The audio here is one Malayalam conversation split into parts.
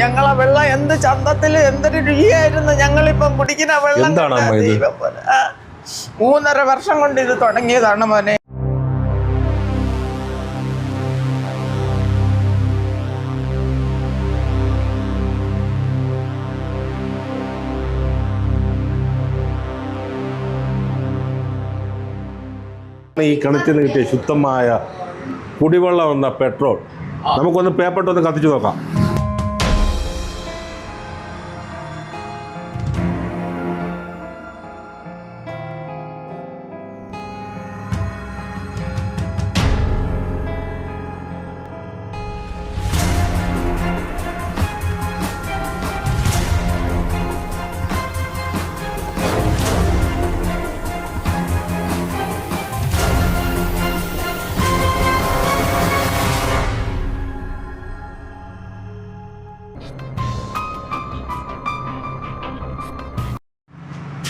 ഞങ്ങളെ വെള്ളം എന്ത് ചന്തത്തിൽ എന്തൊരു രുചിയായിരുന്നു ഞങ്ങളിപ്പം കുടിക്കുന്ന വെള്ളം മൂന്നര വർഷം കൊണ്ട് ഇത് തുടങ്ങിയതാണ് മോനെ. ഈ കിണറ്റിൽ നിന്ന് കിട്ടിയ ശുദ്ധമായ കുടിവെള്ളം എന്ന പെട്രോൾ. നമുക്കൊന്ന് പേപ്പറിട്ടൊന്ന് കത്തിച്ചു നോക്കാം.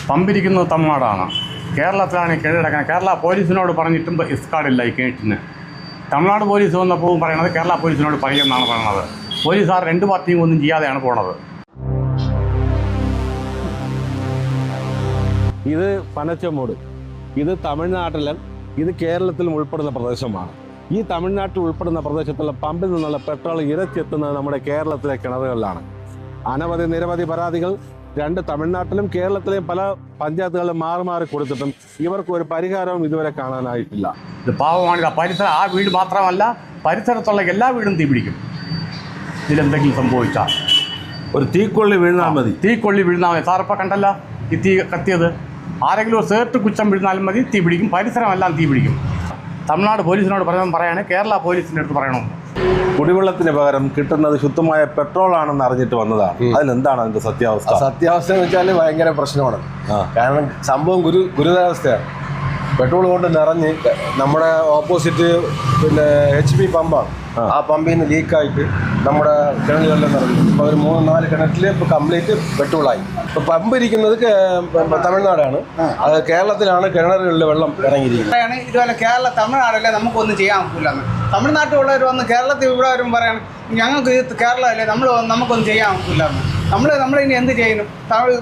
പമ്പിരിക്കുന്നത് തമിഴ്നാടാണ്. കേരളത്തിലാണ് കീഴടക്കുന്നത് കേരള പോലീസിനോട് പറഞ്ഞിട്ടും ഇസ്കാർഡില്ല ഈ കേട്ടിന്. തമിഴ്നാട് പോലീസ് വന്നപ്പോൾ പറയുന്നത് കേരള പോലീസിനോട് പറയുമെന്നാണ് പോലീസ് പോലീസുകാർ രണ്ട് പാർട്ടിയും ഒന്നും ചെയ്യാതെയാണ് പോണത്. ഇത് പനച്ചമൂട്. ഇത് തമിഴ്നാട്ടിലും ഇത് കേരളത്തിലും ഉൾപ്പെടുന്ന പ്രദേശമാണ്. ഈ തമിഴ്നാട്ടിൽ ഉൾപ്പെടുന്ന പ്രദേശത്തുള്ള പമ്പിൽ നിന്നുള്ള പെട്രോൾ ഇരച്ചെത്തുന്നത് നമ്മുടെ കേരളത്തിലെ കിണറുകളിലാണ്. അനവധി നിരവധി പരാതികൾ രണ്ട് തമിഴ്നാട്ടിലും കേരളത്തിലെയും പല പഞ്ചായത്തുകളിലും മാറി മാറി കൊടുത്തിട്ടും ഇവർക്ക് ഒരു പരിഹാരവും ഇതുവരെ കാണാനായിട്ടില്ല. ഇത് പാവമാണ് പരിസരം ആ വീട് മാത്രമല്ല പരിസരത്തുള്ള എല്ലാ വീടും തീപിടിക്കും ഇതിലെന്തെങ്കിലും സംഭവിച്ചാൽ ഒരു തീക്കൊള്ളി വീഴുന്നാൽ മതി. തീക്കൊള്ളി വീഴുന്നാൽ മതി. സാറിപ്പോൾ കണ്ടല്ല ഈ തീ കത്തിയത്. ആരെങ്കിലും ഒരു സേർട്ട് കുച്ചം വീഴുന്നാലും മതി തീ പിടിക്കും. പരിസരമെല്ലാം തീ പിടിക്കും. തമിഴ്നാട് പോലീസിനോട് പറയുമ്പോൾ പറയാണ് കേരള പോലീസിന്റെ അടുത്ത് പറയണമെന്ന്. കുടിവെള്ളത്തിന് പകരം കിട്ടുന്നത് ശുദ്ധമായ പെട്രോൾ ആണെന്ന് അറിഞ്ഞിട്ട് വന്നതാണ്. അതിലെന്താണ് അതിന്റെ സത്യാവസ്ഥ? സത്യാവസ്ഥ എന്ന് വെച്ചാൽ ഭയങ്കര പ്രശ്നമാണ്. കാരണം സംഭവം ഗുരു ഗുരുതരാവസ്ഥയാണ്. പെട്രോൾ കൊണ്ട് നിറഞ്ഞ് നമ്മുടെ ഓപ്പോസിറ്റ് പിന്നെ എച്ച് പി പമ്പാണ്. ആ. പമ്പിൽ നിന്ന് ലീക്കായിട്ട് നമ്മുടെ കിണറുകളിലും നിറഞ്ഞു. ഇപ്പോൾ ഒരു മൂന്ന് നാല് കിണറ്റിൽ ഇപ്പോൾ കംപ്ലീറ്റ് പെട്രോളായി. ഇപ്പോൾ പമ്പ് ഇരിക്കുന്നത് തമിഴ്നാടാണ്. അത് കേരളത്തിലാണ് കിണറുകളിൽ വെള്ളം ഇറങ്ങിയിരിക്കുന്നത്. ഇതുപോലെ കേരള തമിഴ്നാടല്ലേ നമുക്കൊന്നും ചെയ്യാൻ പറ്റില്ല തമിഴ്നാട്ടിലുള്ളവർ വന്ന് കേരളത്തിൽ ഇവിടെ വരും പറയാണ് ഞങ്ങൾക്ക് ഇത് കേരളമല്ലേ നമ്മൾ നമുക്കൊന്നും ചെയ്യാൻ പറ്റില്ല നമ്മൾ നമ്മളിനി എന്ത് ചെയ്യുന്നു? തമിഴ്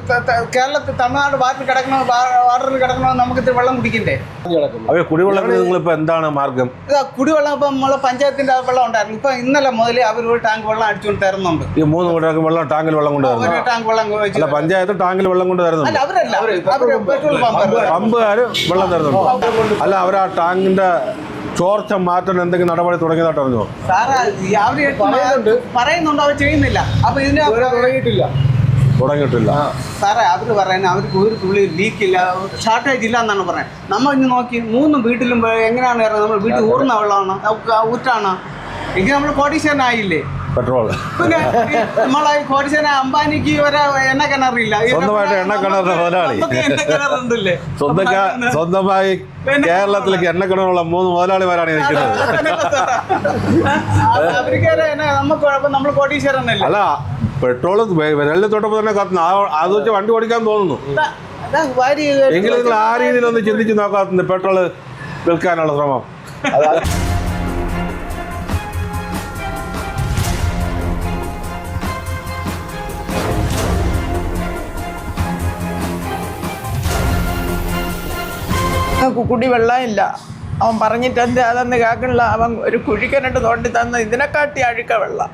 കേരളത്തിൽ തമിഴ്നാട് ബാറ്റിൽ കിടക്കണോ വാട്ടറിൽ കിടക്കണോ നമുക്ക് ഇത്തിരി വെള്ളം കുടിക്കണ്ടേ? കുടിവെള്ളം കുടിവെള്ളത്തിന് എന്താണ് മാർഗം? ഇതാ കുടിവെള്ളം ഇപ്പം നമ്മളെ പഞ്ചായത്തിന്റെ വെള്ളം ഉണ്ടായിരുന്നു. ഇപ്പം ഇന്നലെ മുതൽ അവർ ഒരു ടാങ്ക് വെള്ളം അടിച്ചുകൊണ്ട് തരുന്നുണ്ട്. ഈ മൂന്ന് കൂട്ടർക്ക് വെള്ളം ടാങ്കിൽ വെള്ളം കൊണ്ട് ഒരു ടാങ്ക് വെള്ളം വെച്ച് പഞ്ചായത്ത് ടാങ്കിൽ വെള്ളം കൊണ്ട് അല്ല തരുന്നുണ്ട് അവരല്ല അവർ പെട്രോൾ പമ്പ് പമ്പുകാർ വെള്ളം തരുന്നുണ്ട്. അല്ല അവർ ആ ടാങ്കിന്റെ ചോർച്ച മാറ്റാൻ എന്തെങ്കിലും നടപടി തുടങ്ങിയതായിട്ട് അറിഞ്ഞോ? അവർ പറയുന്നുണ്ട്. അവർ ചെയ്യുന്നില്ല. അപ്പൊ ഇതിന് ഇതുവരെ തുടങ്ങിയിട്ടില്ല. തുടങ്ങിയിട്ടില്ല. സാറേ അവർ പറയുന്നത് അവർക്ക് ഒരു തുള്ളി ലീക്കില്ല ഷോർട്ടേജ് ഇല്ല എന്നാണ് പറയുന്നത്. നമ്മൾ ഇന്ന് നോക്കി മൂന്നും വീട്ടിലും എങ്ങനെയാണ് ഇറങ്ങുന്നത്? നമ്മൾ വീട്ടിൽ ഊർന്ന വെള്ളമാണ്? ഊറ്റാണ്? എങ്കിൽ നമ്മൾ കോടീശ്വരനായില്ലേ? പെട്രോൾ പിന്നെ ഈ നമ്മളെ കോടീശ്വരൻ അംബാനിക്ക് വരെ എണ്ണ കിണറില്ല. സ്വന്തമായിട്ട് എണ്ണ കിണറിന് മുതലാളി. നമുക്ക് എണ്ണ കിണറുണ്ടല്ലേ? സ്വന്തക്കാ സ്വന്തമായി കേരളത്തിലേക്ക് എണ്ണക്കിണറുള്ള മൂന്ന് മുതലാളിമാരാണ് ഈ നിൽക്കുന്നത്. അവർക്ക് നമുക്ക് കുഴപ്പം നമ്മൾ കോടീശ്വരനല്ലേ? അല്ല പെട്രോൾ വിരലിൽ തൊട്ടപ്പോൾ തന്നെ കത്തുന്നു ആ- അത് വെച്ച് വണ്ടി ഓടിക്കാൻ തോന്നുന്നു. അതാ- അതാ വാരി എങ്കിലും നിങ്ങൾ ആ രീതിയിലൊന്ന് ചിന്തിച്ച് നോക്കാത്തുണ്ട് പെട്രോൾ വിൽക്കാനുള്ള ശ്രമം. ഞങ്ങൾക്ക് വെള്ളമില്ല. അവൻ പറഞ്ഞിട്ട് എന്ത് അതൊന്ന് കേൾക്കണില്ല. അവൻ ഒരു കുഴിക്കനിട്ട് തോണ്ടി തന്ന ഇതിനെക്കാട്ടി അഴുക്ക വെള്ളം.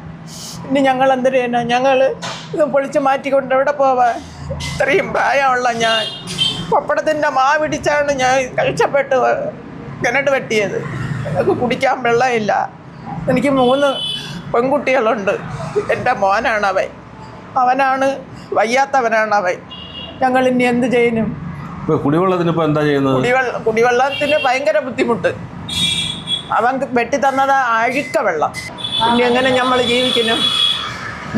ഇനി ഞങ്ങൾ എന്തിനു തന്നെ ഞങ്ങൾ ഇത് പൊളിച്ച് മാറ്റിക്കൊണ്ട് എവിടെ പോവാ? ഇത്രയും പ്രായമുള്ള ഞാൻ. പപ്പടത്തിന്റെ മാവിടിച്ചാണ് ഞാൻ കഴിച്ചപ്പെട്ട് കിണട്ട് വെട്ടിയത്. എനിക്ക് കുടിക്കാൻ വെള്ളമില്ല. എനിക്ക് മൂന്ന് പെൺകുട്ടികളുണ്ട്. എന്റെ മോനാണ് അവൻ. അവനാണ് വയ്യാത്തവനാണ് അവൻ. ഞങ്ങൾ ഇനി എന്ത് ചെയ്യുന്നു? ഇപ്പൊ കുടിവെള്ളത്തിന് ഇപ്പൊ എന്താ ചെയ്യുന്നത്? കുടിവെള്ളം കുടിവെള്ളത്തിന് ഭയങ്കര ബുദ്ധിമുട്ട്. അവൻ വെട്ടി തന്നത് അഴുക്ക വെള്ളം. പിന്നെ എങ്ങനെ നമ്മൾ ജീവിക്കുന്നു?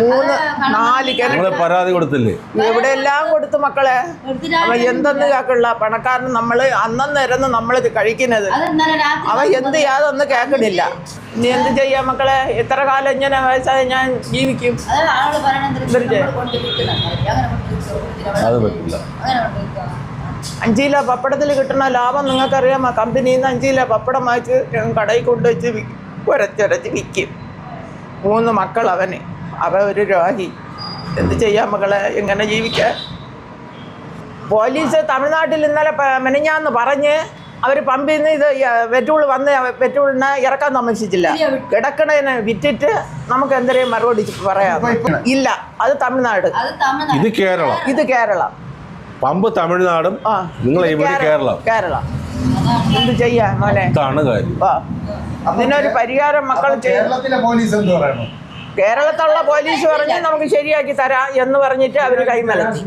മൂന്ന് നാല് നിങ്ങൾ കിണറ്റ് പരാതി കൊടുത്തില്ലേ? ഇവിടെ എവിടെയെല്ലാം കൊടുത്തു മക്കളെ? അവൻ എന്തെന്ന് കേക്കുള്ള പണക്കാരൻ നമ്മൾ അന്നേരം നമ്മളിത് കഴിക്കുന്നത്. അവൻ എന്ത് യാതൊന്നും കേൾക്കണില്ല. ഇനി എന്ത് ചെയ്യാം മക്കളെ? എത്ര കാലം ഇങ്ങനെ വയസ്സായി ഞാൻ ജീവിക്കും? അത് പറ്റില്ല. അഞ്ച് കിലോ പപ്പടത്തിൽ കിട്ടുന്ന ലാഭം നിങ്ങൾക്കറിയാമോ കമ്പനിയിൽ നിന്ന് അഞ്ച് കിലോ പപ്പടം വാങ്ങിച്ച് കടയിൽ കൊണ്ടുവച്ച് ഉരച്ചുരച്ച് വിൽക്കും. മൂന്ന് മക്കൾ അവന്. അവ ഒരു രോഗി എന്ത് ചെയ്യാം മക്കളെ? എങ്ങനെ ജീവിക്കാൻ? പോലീസ് തമിഴ്നാട്ടിൽ ഇന്നലെ മെനഞ്ഞാന്ന് പറഞ്ഞ് അവർ പമ്പിൽ നിന്ന് ഇത് പെട്രോൾ വന്ന് പെട്രോളിനെ ഇറക്കാൻ താമസിച്ചില്ല കിടക്കണതിനെ വിറ്റിട്ട് നമുക്ക് എന്തെങ്കിലും മറുപടി പറയാം. ഇല്ല അത് തമിഴ്നാട്. അത് തമിഴ്നാട്. ഇത് കേരളം. ഇത് കേരളം. പമ്പ് തമിഴ്നാടും നിങ്ങൾ നിങ്ങളെ ഇവിടെ കേരളം കേരളം. എന്ത് ചെയ്യാ മോനെ? ഇതാണ് കാര്യം. ആ ഇതിനൊരു പരിഹാരം മക്കൾ കേരളത്തിലെ പോലീസ് എന്ത് പറയുന്നു? കേരളത്തിലുള്ള പോലീസ് പറഞ്ഞ് നമുക്ക് ശരിയാക്കി തരാം എന്ന് പറഞ്ഞിട്ട് അവർ കൈമലത്തി.